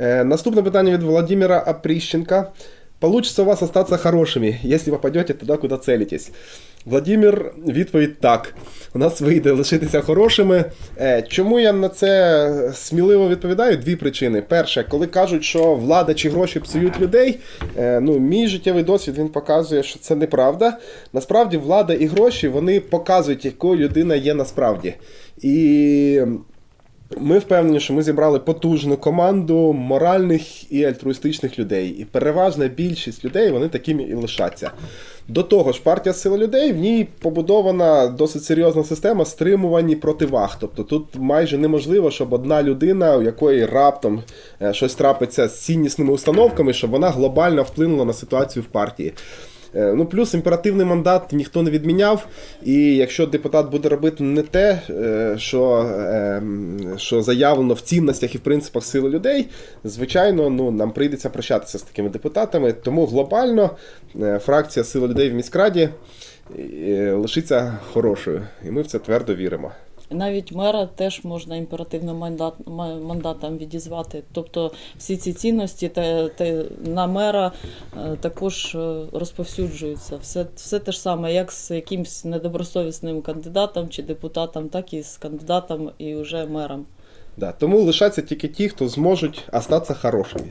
Е, Наступне питання від Владимира Опріщенка. Получится у вас остаться хорошими, если попадете туда, куда целитесь. Владимир, відповідь так. У нас вийде лишитися хорошими. Е, Чому я на це сміливо відповідаю? Дві причини. Перше, коли кажуть, що влада чи гроші псують людей, е, ну, мій життєвий досвід він показує, що це неправда. Насправді, влада і гроші вони показують, якою людина є насправді. І ми впевнені, що ми зібрали потужну команду моральних і альтруїстичних людей. І переважна більшість людей вони такими і лишаться. До того ж, партія Сила людей в ній побудована досить серйозна система стримувань і противаг. Тобто тут майже неможливо, щоб одна людина, у якої раптом е, щось трапиться з ціннісними установками, щоб вона глобально вплинула на ситуацію в партії. Е, Ну, плюс імперативний мандат ніхто не відміняв. І якщо депутат буде робити не те, е, що, е, що заявлено в цінностях і в принципах сили людей, звичайно, ну, нам прийдеться прощатися з такими депутатами. Тому глобально е, фракція Сила людей в міськраді лишиться хорошою. І ми в це твердо віримо. Навіть мера теж можна імперативним мандат, ма- мандатом відізвати. Тобто всі ці цінності те, те, на мера е, також е, розповсюджуються. Все, все те ж саме, як з якимсь недобросовісним кандидатом чи депутатом, так і з кандидатом і вже мером. Да, тому лишаться тільки ті, хто зможуть остатися хорошими.